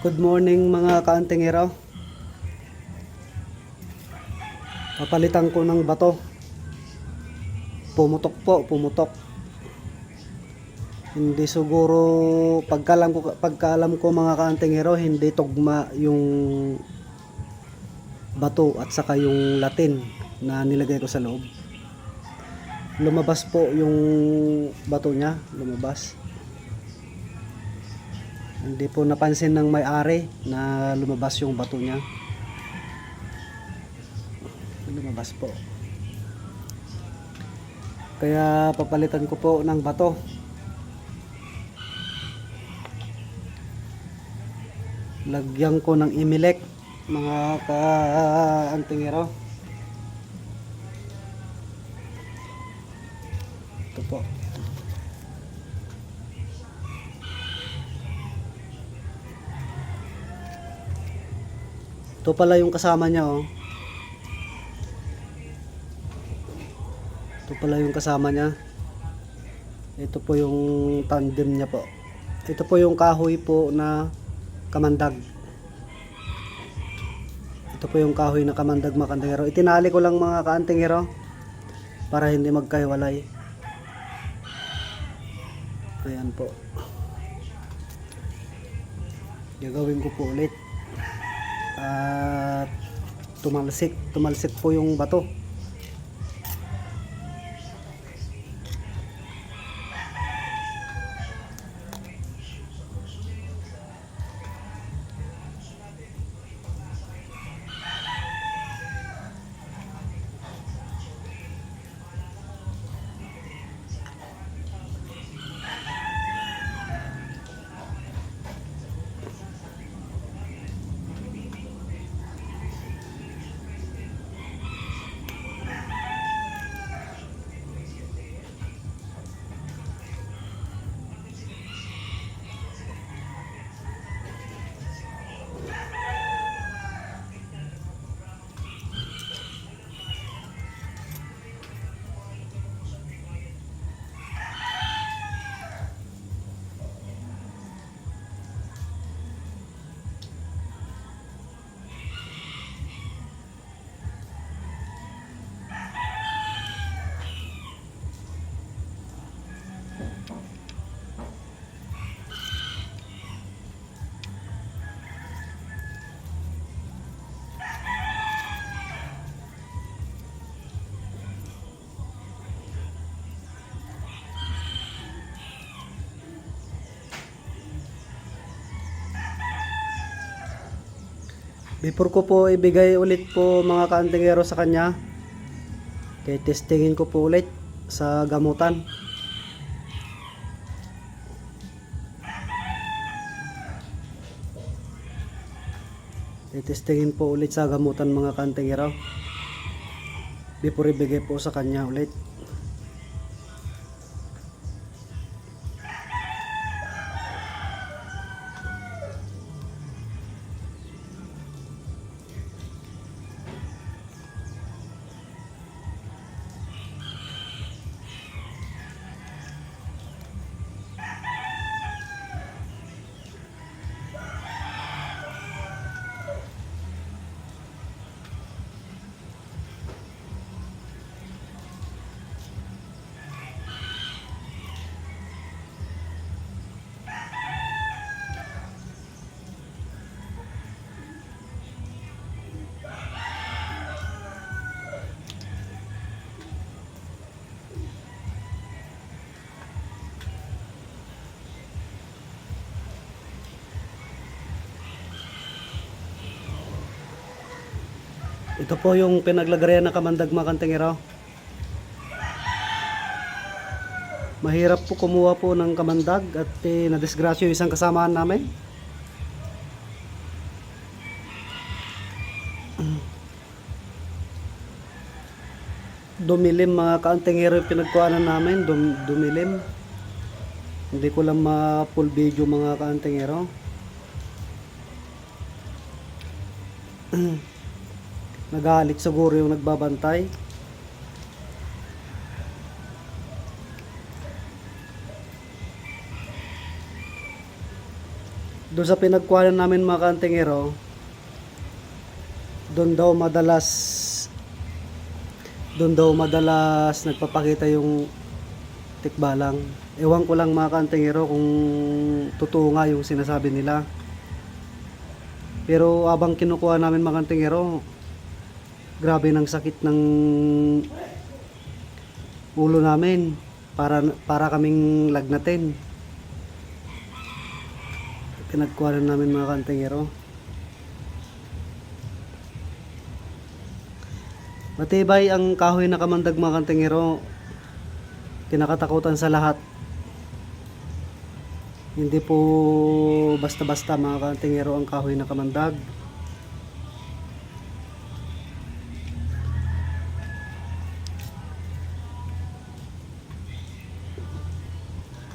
Good morning mga kaantingero. Papalitan ko ng bato. Pumutok po, pumutok. Hindi siguro pagkalam ko pagkaalam ko mga kaantingero, hindi tugma yung bato at saka yung latin na nilagay ko sa loob. Lumabas po yung bato niya, lumabas. Hindi po napansin ng may-ari na lumabas yung bato niya. Lumabas po. Kaya papalitan ko po ng bato. Lagyan ko ng imilek mga ka-antingero. Ito po. Ito pala yung kasama niya oh. Ito pala yung kasama niya. Ito po yung tandem niya po. Ito po yung kahoy po na kamandag. Ito po yung kahoy na kamandag makandangero. Itinali ko lang mga kaantingero para hindi magkahiwalay. Ayan po. Gagawin ko po ulit. At tumalsik, tumalsik po yung bato. Before ko po ibigay ulit po mga kaantingero sa kanya, kay testingin ko po ulit sa gamutan. Testingin po ulit sa gamutan mga kaantingero. Before ibigay po sa kanya ulit. Ito po yung pinaglagayan ng kamandag mga kantingero. Mahirap po kumuha po ng kamandag at eh, nadisgrasya yung isang kasamahan namin. Dumilim mga kaantingero yung pinagkuhanan namin, dum, dumilim. Hindi ko lang ma-full video mga kaantingero. Nagalit siguro yung nagbabantay. doon sa pinagkuhanan namin mga kantingero, doon daw madalas doon daw madalas nagpapakita yung tikbalang. Ewan ko lang mga kantingero kung totoo nga yung sinasabi nila. Pero abang kinukuha namin mga kantingero, grabe ng sakit ng ulo namin para para kaming lagnatin. Pinagkuha namin mga kantingero. Matibay ang kahoy na kamandag mga kantingero. Kinakatakutan sa lahat. Hindi po basta-basta mga kantingero ang kahoy na kamandag.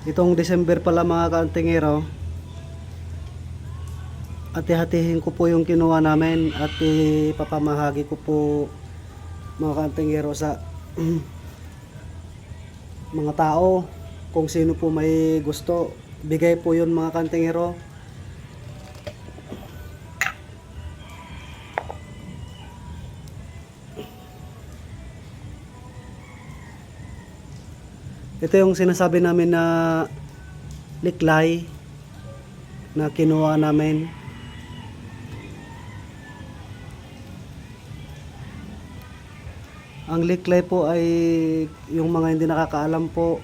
Itong December pala mga kantingero, ati-hatihin ko po yung kinuha namin at ipapamahagi ko po mga kantingero sa mga tao. Kung sino po may gusto bigay po yun mga kantingero ito yung sinasabi namin na liklay na kinuha namin Ang liklay po ay yung mga hindi nakakaalam po.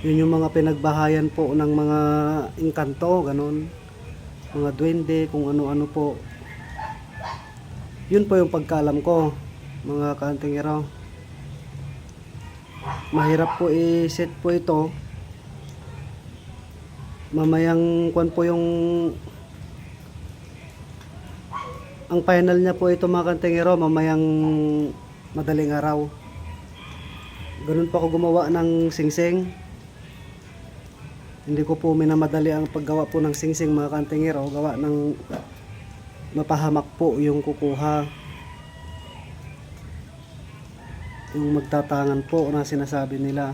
Yun yung mga pinagbahayan po ng mga engkanto, ganun. Mga duwende, kung ano-ano po. Yun po yung pagkaalam ko, mga kantingero. Mahirap po i-set po ito. Mamayang kwan po yung ang final niya po ito mga kantingero, mamayang madaling araw. Ganun pa ako gumawa ng singsing. Hindi ko po minamadali ang paggawa po ng singsing mga kantingero. Gawa ng mapahamak po yung kukuha. Yung magtatangan po na sinasabi nila.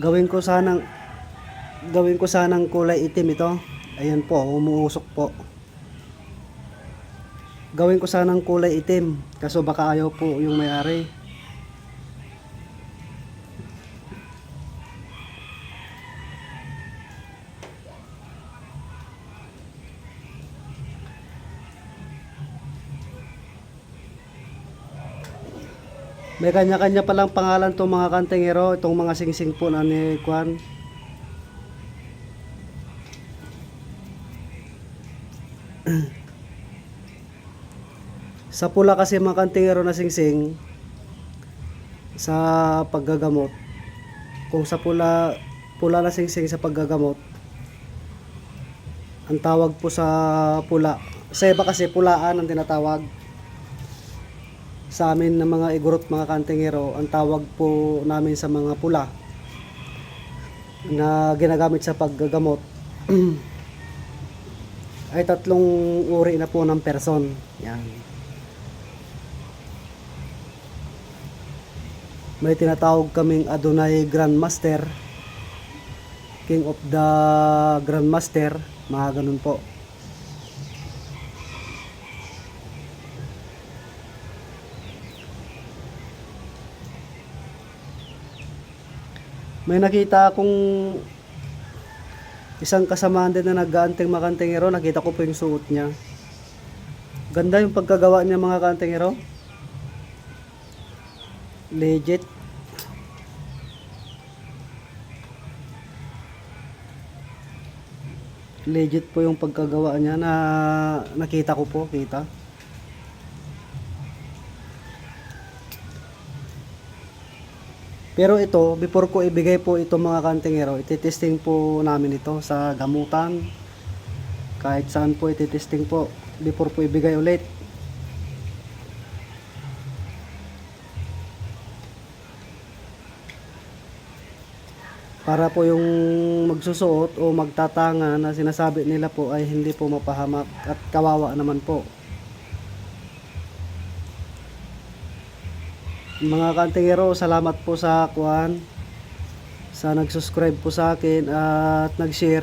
Gawin ko sanang gawin ko sanang kulay itim ito. Ayan po, umuusok po gawin ko sanang kulay itim kaso baka ayaw po yung may-ari may kanya-kanya palang pangalan tong mga kantingero itong mga singsing po na ni Kwan Sa pula kasi mga kantingero na singsing sa paggagamot. Kung sa pula pula na singsing sa paggagamot, ang tawag po sa pula, sa iba kasi pulaan ang tinatawag. Sa amin na mga igurot mga kantingero, ang tawag po namin sa mga pula na ginagamit sa paggagamot ay tatlong uri na po ng person. Yan. may tinatawag kaming Adonai Grandmaster King of the Grandmaster mga ganun po may nakita akong isang kasamaan din na nag-aanteng mga kantingero nakita ko po yung suot niya. Ganda yung pagkagawa niya mga kantingero legit. Legit po yung pagkagawa niya na nakita ko po kita pero ito before ko ibigay po ito mga kantingero ititesting po namin ito sa gamutan kahit saan po ititesting po before po ibigay ulit para po yung magsusuot o magtatanga na sinasabi nila po ay hindi po mapahamak at kawawa naman po. Mga kantingero, salamat po sa kuan sa nag-subscribe po sa akin at nag-share.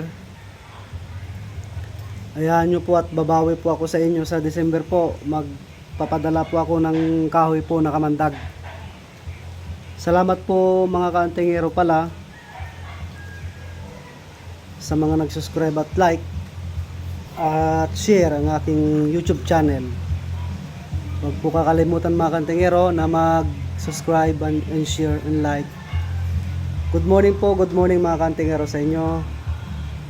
Ayahan nyo po at babawi po ako sa inyo sa December po. Magpapadala po ako ng kahoy po na kamandag. Salamat po mga kaantingero pala sa mga nag-subscribe at like at share ang aking YouTube channel. Huwag po kakalimutan mga kantingero na mag-subscribe and, and share and like. Good morning po, good morning mga kantingero sa inyo.